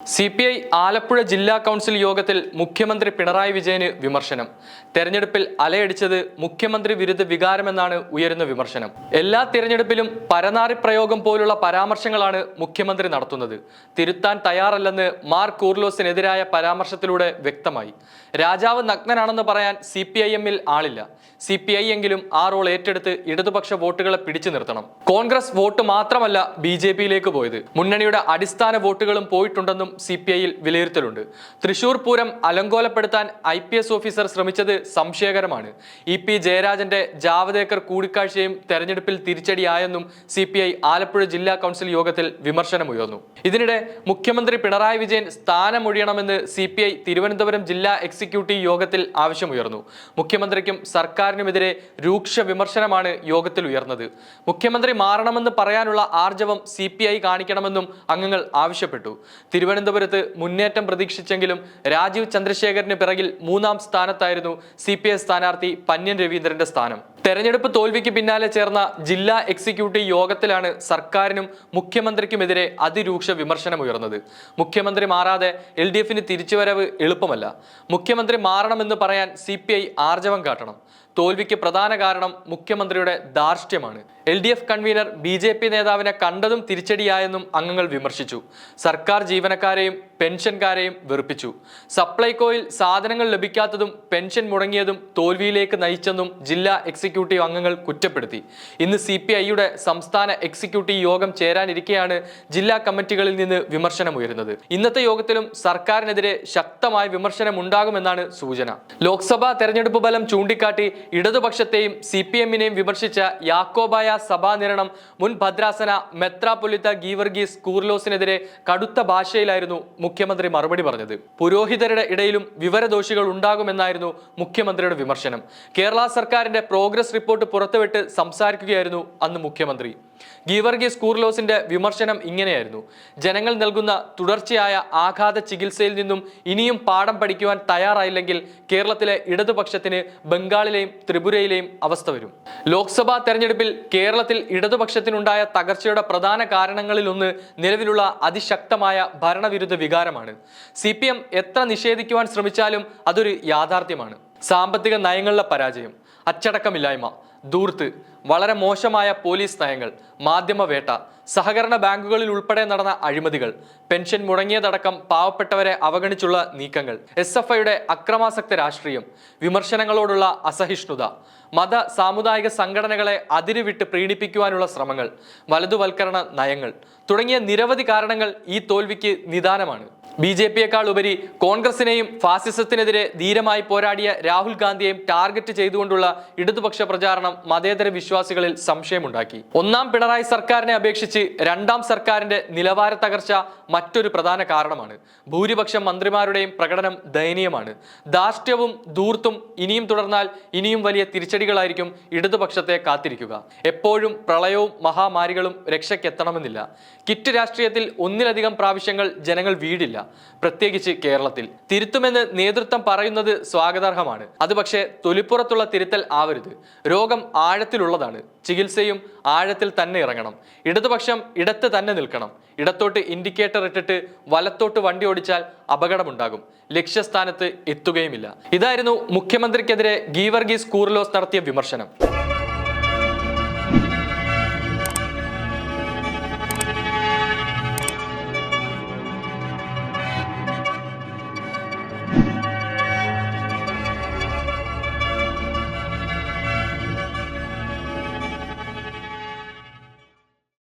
C P I Alappuzha ജില്ലാ council യോഗത്തിൽ മുഖ്യമന്ത്രി പിണറായി വിജയന് വിമർശനം. തെരഞ്ഞെടുപ്പിൽ അലയടിച്ചത് മുഖ്യമന്ത്രി വിരുദ്ധ വികാരമെന്നാണ് ഉയരുന്ന വിമർശനം. എല്ലാ തിരഞ്ഞെടുപ്പിലും പരനാറി പ്രയോഗം പോലുള്ള പരാമർശങ്ങളാണ് മുഖ്യമന്ത്രി നടത്തുന്നത്. തിരുത്താൻ തയ്യാറല്ലെന്ന് മാർ കൂർലോസിനെതിരായ പരാമർശത്തിലൂടെ വ്യക്തമായി. രാജാവ് നഗ്നനാണെന്ന് പറയാൻ സി പി ഐ എമ്മിൽ ആളില്ല. സി പി ഐ എങ്കിലും ആ റോൾ ഏറ്റെടുത്ത് ഇടതുപക്ഷ വോട്ടുകളെ പിടിച്ചു നിർത്തണം. കോൺഗ്രസ് വോട്ട് മാത്രമല്ല ബി ജെ പിയിലേക്ക് പോയത്. മുന്നണിയുടെ അടിസ്ഥാന വോട്ടുകളും പോയിട്ടുണ്ടെന്നും സി പി ഐയിൽ വിലയിരുത്തലുണ്ട്. തൃശൂർ പൂരം അലങ്കോലപ്പെടുത്താൻ ഐ പി എസ് ഓഫീസർ ശ്രമിച്ചത് സംശയകരമാണ്. ഇ പി ജയരാജന്റെ ജാവദേക്കർ കൂടിക്കാഴ്ചയും തെരഞ്ഞെടുപ്പിൽ തിരിച്ചടിയായെന്നും സി പി ഐ ആലപ്പുഴ ജില്ലാ കൗൺസിൽ യോഗത്തിൽ വിമർശനമുയർന്നു. ഇതിനിടെ മുഖ്യമന്ത്രി പിണറായി വിജയൻ സ്ഥാനമൊഴിയണമെന്ന് സി പി ഐ തിരുവനന്തപുരം ജില്ലാ എക്സിക്യൂട്ടീവ് യോഗത്തിൽ ആവശ്യമുയർന്നു. മുഖ്യമന്ത്രിക്കും സർക്കാരിനുമെതിരെ രൂക്ഷ വിമർശനമാണ് യോഗത്തിൽ ഉയർന്നത്. മുഖ്യമന്ത്രി മാറണമെന്ന് പറയാനുള്ള ആർജവം സി കാണിക്കണമെന്നും അംഗങ്ങൾ ആവശ്യപ്പെട്ടു. തിരുവനന്തപുരത്ത് മുന്നേറ്റം പ്രതീക്ഷിച്ചെങ്കിലും രാജീവ് ചന്ദ്രശേഖരന് പിറകിൽ മൂന്നാം സ്ഥാനത്തായിരുന്നു സി പി ഐ സ്ഥാനാർത്ഥി പന്യൻ രവീന്ദ്രന്റെ സ്ഥാനം. തെരഞ്ഞെടുപ്പ് തോൽവിക്ക് പിന്നാലെ ചേർന്ന ജില്ലാ എക്സിക്യൂട്ടീവ് യോഗത്തിലാണ് സർക്കാരിനും മുഖ്യമന്ത്രിക്കുമെതിരെ അതിരൂക്ഷ വിമർശനമുയർന്നത്. മുഖ്യമന്ത്രി മാറാതെ എൽ ഡി എഫിന് തിരിച്ചുവരവ് എളുപ്പമല്ല. മുഖ്യമന്ത്രി മാറണമെന്ന് പറയാൻ സി പി ഐ ആർജവം കാട്ടണം. തോൽവിക്ക് പ്രധാന കാരണം മുഖ്യമന്ത്രിയുടെ ധാർഷ്ട്യമാണ്. L D F convenor B J P നേതാവിനെ കണ്ടതും തിരിച്ചടിയായെന്നും അംഗങ്ങൾ വിമർശിച്ചു. സർക്കാർ ജീവനക്കാരെയും പെൻഷൻകാരെയും വെറുപ്പിച്ചു. സപ്ലൈകോയിൽ സാധനങ്ങൾ ലഭിക്കാത്തതും പെൻഷൻ മുടങ്ങിയതും തോൽവിയിലേക്ക് നയിച്ചെന്നും ജില്ലാ എക്സിക്യൂട്ടീവ് അംഗങ്ങൾ കുറ്റപ്പെടുത്തി. ഇന്ന് സി സംസ്ഥാന എക്സിക്യൂട്ടീവ് യോഗം ചേരാനിരിക്കെയാണ് ജില്ലാ കമ്മിറ്റികളിൽ നിന്ന് വിമർശനമുയരുന്നത്. ഇന്നത്തെ യോഗത്തിലും സർക്കാരിനെതിരെ ശക്തമായ വിമർശനം ഉണ്ടാകുമെന്നാണ് സൂചന. ലോക്സഭാ തെരഞ്ഞെടുപ്പ് ഫലം ചൂണ്ടിക്കാട്ടി ഇടതുപക്ഷത്തെയും സി പി എമ്മിനെയും വിമർശിച്ച യാക്കോബായ സഭാ നിരണം മുൻ ഭദ്രാസന മെത്രാപൊലിത്ത ഗീവർഗീസ് കൂർലോസിനെതിരെ കടുത്ത ഭാഷയിലായിരുന്നു മുഖ്യമന്ത്രി മറുപടി പറഞ്ഞത്. പുരോഹിതരുടെ ഇടയിലും വിവരദോഷികൾ ഉണ്ടാകുമെന്നായിരുന്നു മുഖ്യമന്ത്രിയുടെ വിമർശനം. കേരള സർക്കാരിന്റെ പ്രോഗ്രസ് റിപ്പോർട്ട് പുറത്തുവിട്ട് സംസാരിക്കുകയായിരുന്നു അന്ന് മുഖ്യമന്ത്രി. ഗീവർഗീസ് കൂർലോസിന്റെ വിമർശനം ഇങ്ങനെയായിരുന്നു. ജനങ്ങൾ നൽകുന്ന തുടർച്ചയായ ആഘാത ചികിത്സയിൽ നിന്നും ഇനിയും പാഠം പഠിക്കുവാൻ തയ്യാറായില്ലെങ്കിൽ കേരളത്തിലെ ഇടതുപക്ഷത്തിന് ബംഗാളിലെയും ത്രിപുരയിലെയും അവസ്ഥ വരും. ലോക്സഭാ തെരഞ്ഞെടുപ്പിൽ കേരളത്തിൽ ഇടതുപക്ഷത്തിനുണ്ടായ തകർച്ചയുടെ പ്രധാന കാരണങ്ങളിലൊന്ന് നിലവിലുള്ള അതിശക്തമായ ഭരണവിരുദ്ധ വികാരമാണ്. സി എത്ര നിഷേധിക്കുവാൻ ശ്രമിച്ചാലും അതൊരു യാഥാർത്ഥ്യമാണ്. സാമ്പത്തിക നയങ്ങളിലെ പരാജയം. അച്ചടക്കമില്ലായ്മ ദൂർത്ത് വളരെ മോശമായ പോലീസ് നയങ്ങൾ മാധ്യമവേട്ട സഹകരണ ബാങ്കുകളിൽ ഉൾപ്പെടെ നടന്ന അഴിമതികൾ പെൻഷൻ മുടങ്ങിയതടക്കം പാവപ്പെട്ടവരെ അവഗണിച്ചുള്ള നീക്കങ്ങൾ എസ് എഫ് ഐയുടെ അക്രമാസക്ത രാഷ്ട്രീയം വിമർശനങ്ങളോടുള്ള അസഹിഷ്ണുത മത സാമുദായിക സംഘടനകളെ അതിരുവിട്ട് പ്രീണിപ്പിക്കുവാനുള്ള ശ്രമങ്ങൾ വലതുവൽക്കരണ നയങ്ങൾ തുടങ്ങിയ നിരവധി കാരണങ്ങൾ ഈ തോൽവിക്ക് നിദാനമാണ്. ബി ജെ പിയേക്കാൾ ഉപരി കോൺഗ്രസിനെയും ഫാസിസത്തിനെതിരെ ധീരമായി പോരാടിയ രാഹുൽ ഗാന്ധിയെയും ടാർഗറ്റ് ചെയ്തുകൊണ്ടുള്ള ഇടതുപക്ഷ പ്രചാരണം മതേതര വിശ്വാസികളിൽ സംശയമുണ്ടാക്കി. ഒന്നാം പിണറായി സർക്കാരിനെ അപേക്ഷിച്ച് രണ്ടാം സർക്കാരിന്റെ നിലവാര തകർച്ച മറ്റൊരു പ്രധാന കാരണമാണ്. ഭൂരിപക്ഷം മന്ത്രിമാരുടെയും പ്രകടനം ദയനീയമാണ്. ധാർഷ്ട്യവും ധൂർത്തും ഇനിയും തുടർന്നാൽ ഇനിയും വലിയ തിരിച്ചടികളായിരിക്കും ഇടതുപക്ഷത്തെ കാത്തിരിക്കുക. എപ്പോഴും പ്രളയവും മഹാമാരികളും രക്ഷയ്ക്കെത്തണമെന്നില്ല. കിറ്റ് രാഷ്ട്രീയത്തിൽ ഒന്നിലധികം പ്രാവശ്യങ്ങൾ ജനങ്ങൾ വീടില്ല. പ്രത്യേകിച്ച് കേരളത്തിൽ. തിരുത്തുമെന്ന് നേതൃത്വം പറയുന്നത് സ്വാഗതാർഹമാണ്. അത് പക്ഷേ തൊലിപ്പുറത്തുള്ള തിരുത്തൽ ആവരുത്. രോഗം ആഴത്തിലുള്ളതാണ്. ചികിത്സയും ആഴത്തിൽ തന്നെ ഇറങ്ങണം. ഇടതുപക്ഷം ഇടത്ത് തന്നെ നിൽക്കണം. ഇടത്തോട്ട് ഇൻഡിക്കേറ്റർ ഇട്ടിട്ട് വലത്തോട്ട് വണ്ടി ഓടിച്ചാൽ അപകടമുണ്ടാകും. ലക്ഷ്യസ്ഥാനത്ത് എത്തുകയുമില്ല. ഇതായിരുന്നു മുഖ്യമന്ത്രിക്കെതിരെ ഗീവർഗീസ് കൂർലോസ് നടത്തിയ വിമർശനം.